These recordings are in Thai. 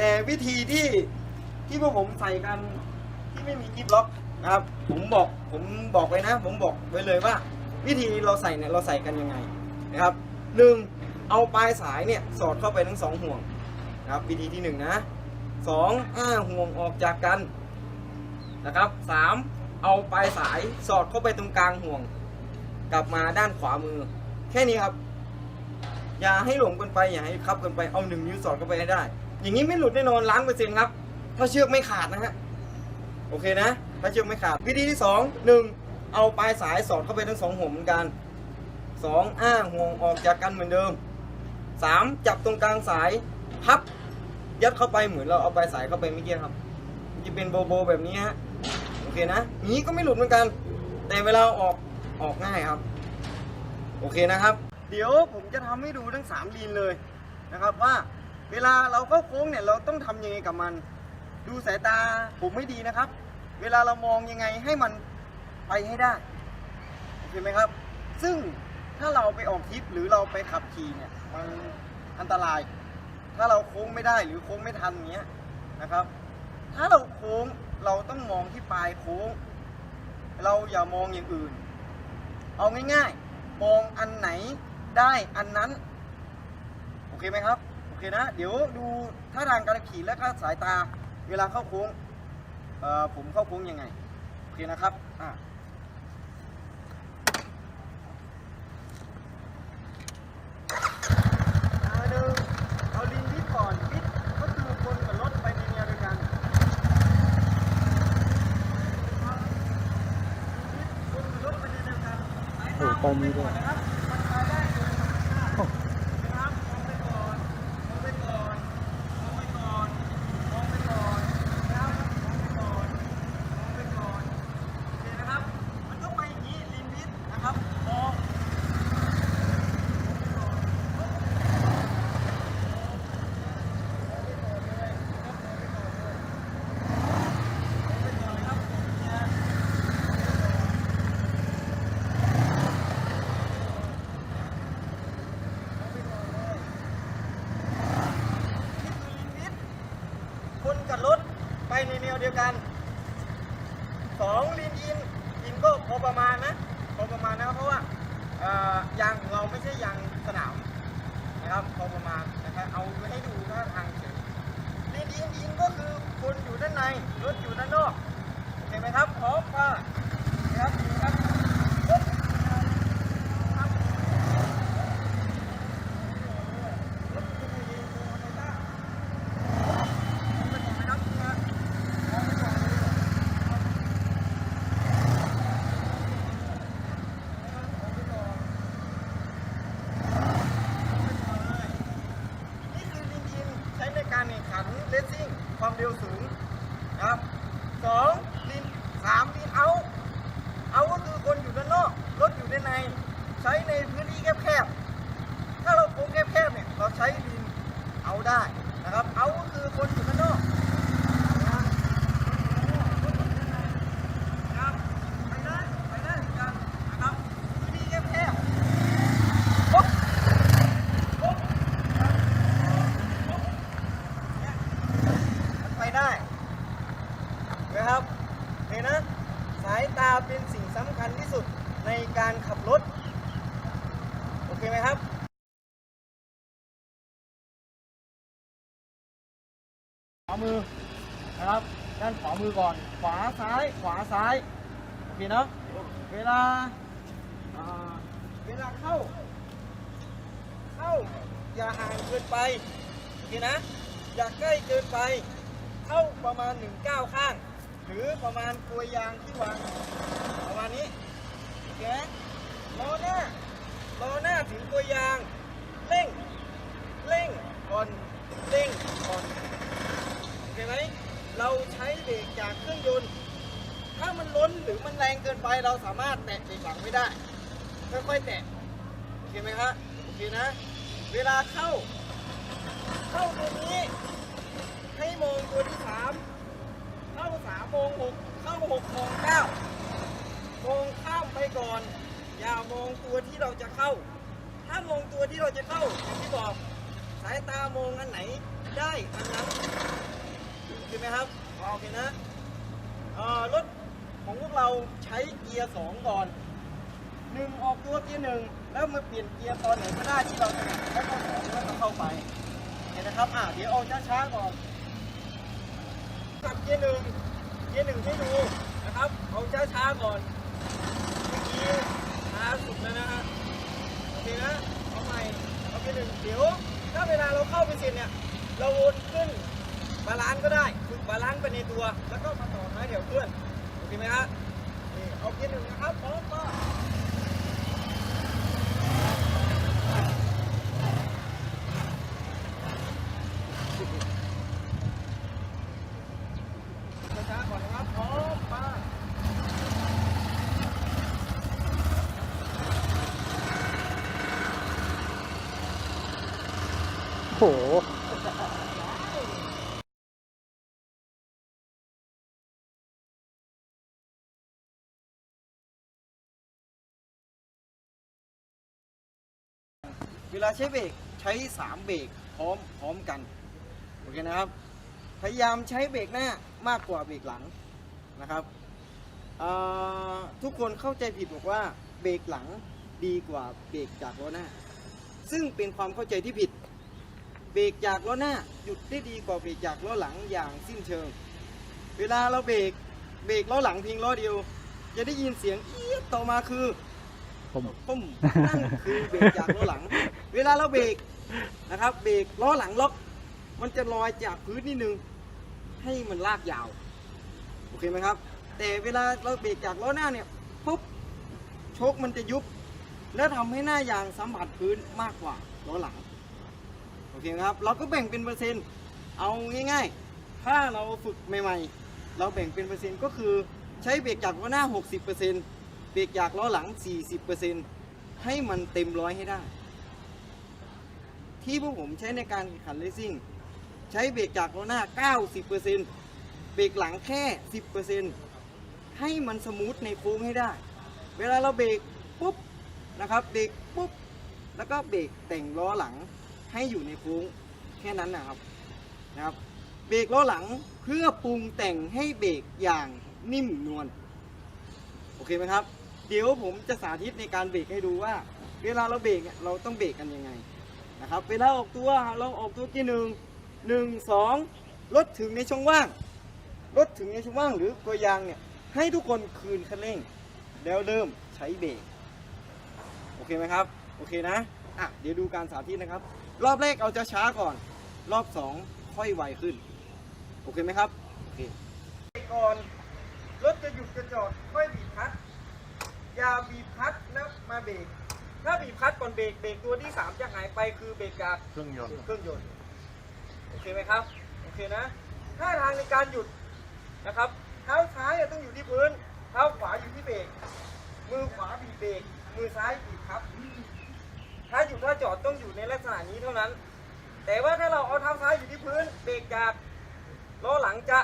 แต่วิธีที่ที่พวกผมใส่กันที่ไม่มีกิฟล็อกนะครับ ผมบอกผมบอกไว้นะ ผมบอกไว้เลยว่า วิธีเราใส่เนี่ยเราใส่กันยังไงนะครับหนึ่งเอาปลายสายเนี่ยสอดเข้าไปทั้งสองห่วงนะครับ วิธีที่หนึ่งนะสองอ้าห่วงออกจากกันนะครับสามเอาปลายสายสอดเข้าไปตรงกลางห่วง กลับมาด้านขวามือ แค่นี้ครับ อย่าให้หลงกันไปอย่าให้คับกันไปเอาหนึ่งนิ้วสอดเข้าไปให้ได้ อย่างนี้ไม่หลุดแน่นอนล้านเปอร์เซ็นต์ครับ ถ้าเชือกไม่ขาดนะฮะโอเคนะ ถ้าเชือกไม่ขาด วิธีที่สองหนึ่งเอาปลายสายสอดเข้าไปทั้งสองห่วงเหมือนกันสองอ้าห่วงออกจากกันเหมือนเดิมสามจับตรงกลางสายพับ ยัดเข้าไปเหมือนเราเอาปลายสายเข้าไปเมื่อกี้ครับจะเป็นโบโบแบบนี้ฮะโอเคนะนี้ก็ไม่หลุดเหมือนกัน แต่เวลาออกออกง่ายครับ โอเคนะครับ เดี๋ยวผมจะทำให้ดูทั้งสามลีนเลยนะครับว่า เวลาเราเข้าโค้งเนี่ยเราต้องทำยังไงกับมัน ดูสายตาผมไม่ดีนะครับ เวลาเรามองยังไงให้มันไปให้ได้โอเคไหมครับ ซึ่งถ้าเราไปออกทริปหรือเราไปขับขี่เนี่ยมันอันตราย ถ้าเราโค้งไม่ได้หรือโค้งไม่ทันอย่างเงี้ยนะครับ ถ้าเราโค้งเราต้องมองที่ปลายโค้ง เราอย่ามองอย่างอื่น เอาง่ายๆ มองอันไหนได้อันนั้น โอเคไหมครับ เคนะ เดี๋ยวดูท่าทางการขี่และก็สายตา เวลาเข้าโค้งเอ่อผมเข้าโค้งยังไง โอเคนะครับอะอ่าหนึ่งเอาลิงวิทก่อนวิทก็คือคนกับรถไปในแนวเดียวกันคนกับรถไปในแนวเดียวกันสาย โอ้ ตา ตอนนี้ด้วย นะครับมันไปได้โดยธรรมชาตินะครับมองไปก่อนมองไปก่อนมองไปก่อนมองไปก่อนนะครับมองไปก่อนมองไปก่อนโอเคนะครับ มันก็ไปอย่างนี้ลิมิตนะครับมองนี่คือลิมิตคนกับรถไปในแนวเดียวกันสองลินอินอินก็พอประมาณนะพอประมาณนะเพราะว่าเอ่อยางของเรา ไม่ใช่ยางสนามนะครับพอประมาณนะครับเอาไว้ให้ดูท่าทางเฉยลินอินอินก็คือคนอยู่ด้านในรถอยู่ด้านนอกเห็นไหมครับพร้อมป่ะนะครับดีครับปึ๊บครับ นี่คือลิงอินใช้ในการแข่งขันเลสซิ่งความเร็วสูงนะครับสองลินสามลินเอา เอาก็คือคนอยู่ด้านนอก รถอยู่ด้านใน ใช้ในพื้นที่แคบๆ ถ้าเราโค้งแคบๆเนี่ย เราใช้ลินเอาได้นะครับ เอาก็คือคนอยู่ด้านนอกนะไปได้ไปได้เหมือนกันนะครับพื้นที่แคบๆปุ๊บปุ๊บไปได้นะครับเห็นนะสายตาเป็นสิ่งสำคัญที่สุดในการขับรถ โอเคไหมครับ ขวา มือนะครับ ด้านขวามือก่อน ขวาซ้ายขวาซ้ายโอเคเนาะเวลาเวลาเข้า เข้า อย่าห่างเกินไปโอเคนะ อย่าใกล้เกินไป เข้าประมาณหนึ่งก้าวข้าง หรือประมาณกลวยยางที่วางประมาณนี้โอเคมล้อหน้าล้อหน้าถึงกลวยยาง เร่ง เร่งก่อน เร่งก่อน โอเคไหม เราใช้เบรกจากเครื่องยนต์ ถ้ามันล้นหรือมันแรงเกินไปเราสามารถแตะเบรกหลังไม่ได้ ค่อยๆแตะโอเคไหมครับโอเคนะ เวลาเข้า เข้าตัวนี้ให้มองตัวที่สามเข้าสามโมงหกเข้าหกโมงเก้ามองข้ามไปก่อน อย่ามองตัวที่เราจะเข้า ถ้ามองตัวที่เราจะเข้าอย่างที่บอกสายตามองอันไหนได้ทั้งนั้นโอเคไหมครับโอเคนะรถ ของพวกเราใช้เกียร์สองก่อนหนึ่งออกตัวเกียร์หนึ่งแล้วมาเปลี่ยนเกียร์ตอนไหนก็ได้ที่เราถนัดแล้วก็สองแล้วก็เข้าไปเห็นนะครับอะเดี๋ยวเอาช้าๆก่อนกับเกียร์หนึ่งเกียร์หนึ่งให้ดูนะครับเอาช้าๆก่อนเมื่อกี้ช้าสุดแล้วนะฮะโอเคนะเอาใหม่เอาไปหนึ่งเดี๋ยวถ้าเวลาเราเข้าไปเสร็จเนี่ยเราวนขึ้นบาลานซ์ก็ได้ฝึกบาลานซ์ไปในตัว แล้วก็มาต่อท้ายเดี๋ยวเพื่อน โอเคไหมฮะนี่เอาเกียร์หนึ่งนะครับพร้อมก็ช้าๆก่อนนะครับพร้อมมาโห เวลาใช้เบรกใช้สามเบรกพร้อมพร้อมกันโอเคนะครับ พยายามใช้เบรกหน้ามากกว่าเบรกหลังนะครับอ่าทุกคนเข้าใจผิดบอกว่าเบรกหลังดีกว่าเบรกจากล้อหน้า ซึ่งเป็นความเข้าใจที่ผิด เบรกจากล้อหน้าหยุดได้ดีกว่าเบรกจากล้อหลังอย่างสิ้นเชิง เวลาเราเบรกเบรกล้อหลังเพียงล้อเดียว จะได้ยินเสียงเอี๊ยดต่อมาคือผมปุ้มนั่นคือเบรกจากล้อหลัง เวลาเราเบรกนะครับ เบรกล้อหลังล็อก มันจะลอยจากพื้นนิดนึง ให้มันลากยาว โอเคไหมครับ แต่เวลาเราเบรกจากล้อหน้าเนี่ยปุ๊บโชคมันจะยุบ แล้วทำให้หน้ายางสัมผัสพื้นมากกว่าล้อหลัง โอเคครับ เราก็แบ่งเป็นเปอร์เซ็นต์ เอาง่ายๆ ถ้าเราฝึกใหม่ๆ เราแบ่งเป็นเปอร์เซ็นต์ก็คือใช้เบรกจากล้อหน้า 60%เบรกจากล้อหลัง 40%ให้มันเต็มร้อยให้ได้ ที่พวกผมใช้ในการแข่งขันเลสซิ่งใช้เบรกจากล้อหน้า 90%เบรกหลังแค่ 10%ให้มันสมูทในโค้งให้ได้ เวลาเราเบรกปุ๊บนะครับเบรกปุ๊บแล้วก็เบรกแต่งล้อหลังให้อยู่ในโค้งแค่นั้นนะครับนะครับ เบรกล้อหลังเพื่อปรุงแต่งให้เบรกอย่างนิ่มนวลโอเคไหมครับ เดี๋ยวผมจะสาธิตในการเบรกให้ดูว่า เวลาเราเบรกเนี่ยเราต้องเบรกกันยังไง นะครับเวลาออกตัวเราออกตัวที่หนึ่งหนึ่งสองรถถึงในช่องว่างรถถึงในช่องว่างหรือตัวยางเนี่ยให้ทุกคนคืนคันเร่ง แล้วเริ่มใช้เบรกโอเคไหมครับโอเคนะอะเดี๋ยวดูการสาธิตนะครับ รอบแรกเอาจะช้าก่อน รอบสองค่อยไวขึ้น โอเคไหมครับโอเคก่อนรถจะหยุดจะจอดค่อยบีบคลัตช์อย่าบีบคลัตช์แล้วมาเบรก ถ้าบีบคลัตช์ก่อนเบรกเบรกตัวที่สามจะหายไปคือเบรกจากเครื่องยนต์เครื่องยนต์โอเคไหมครับโอเคนะท่าทางในการหยุดนะครับเท้าซ้ายต้องอยู่ที่พื้นเท้าขวาอยู่ที่เบรกมือขวาบีบเบรกมือซ้ายบีบครับ ถ้าหยุดถ้าจอดต้องอยู่ในลักษณะนี้เท่านั้น แต่ว่าถ้าเราเอาเท้าซ้ายอยู่ที่พื้น เบรกจากล้อหลังจะ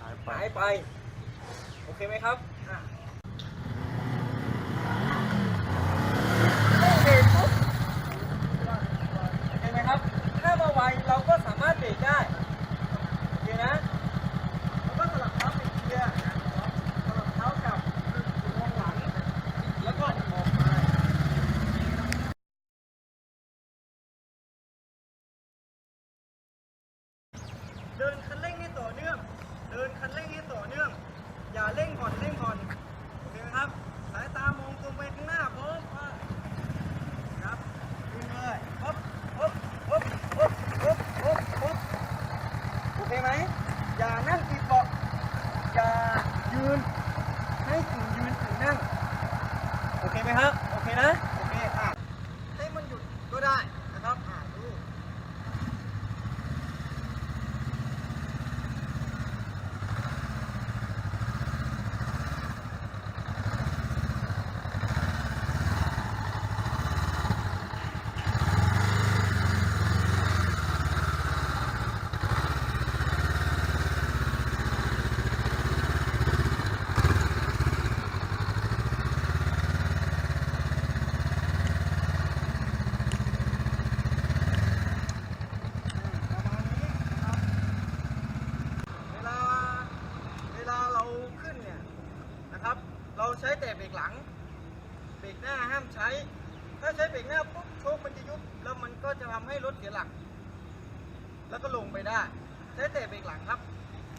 หายไปหายไปโอเคไหมครับอะเบรกปุ๊บโอเคไหมครับ ถ้ามาไวเราก็สามารถเบรกได้ โอเคนะแล้วก็สลับเท้าไปเกียร์สลับเท้ากลับสู่วงหลัง แล้วก็ออกมา เดินคันเร่งให้ต่อเนื่อง เดินคันเร่งให้ต่อเนื่อง อย่าเร่งก่อนเร่งก่อนโอเคไหมครับ สายตามองตรงไปข้างหน้าพร้อมครับขึ้นเลยปุ๊บปุ๊บปุ๊บปุ๊บปุ๊บปุ๊บปุ๊บโอเคไหมอย่านั่งติดเบาะอย่ายืนให้ถึงยืนถึงนั่ง โอเคไหมครับ โอเคนะ เราใช้แต่เบรกหลัง เบรกหน้าห้ามใช้ ถ้าใช้เบรกหน้าปุ๊บโชคมันจะยุบแล้วมันก็จะทำให้รถเสียหลัก แล้วก็ลงไปได้ ใช้แต่เบรกหลังครับ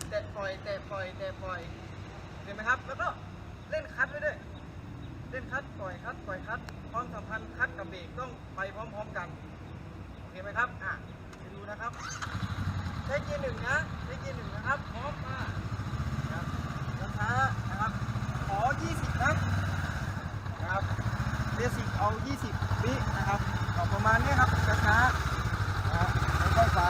แตะปล่อยแตะปล่อยแตะปล่อยเห็นไหมครับ แล้วก็เล่นคัดไว้ด้วยเล่นคัดปล่อยคัดปล่อยคัดความสัมพันธ์คัดกับเบรกต้องไปพร้อม ๆกันโอเคไหมครับอะไปดูนะครับใช้เกียร์หนึ่งนะใช้เกียร์หนึ่งนะครับพร้อมมาครับช้า ยี่สิบนะนะครับเบสิกเอา20วินะครับออกประมาณนี้ครับช้าๆนะครับค่อยๆไป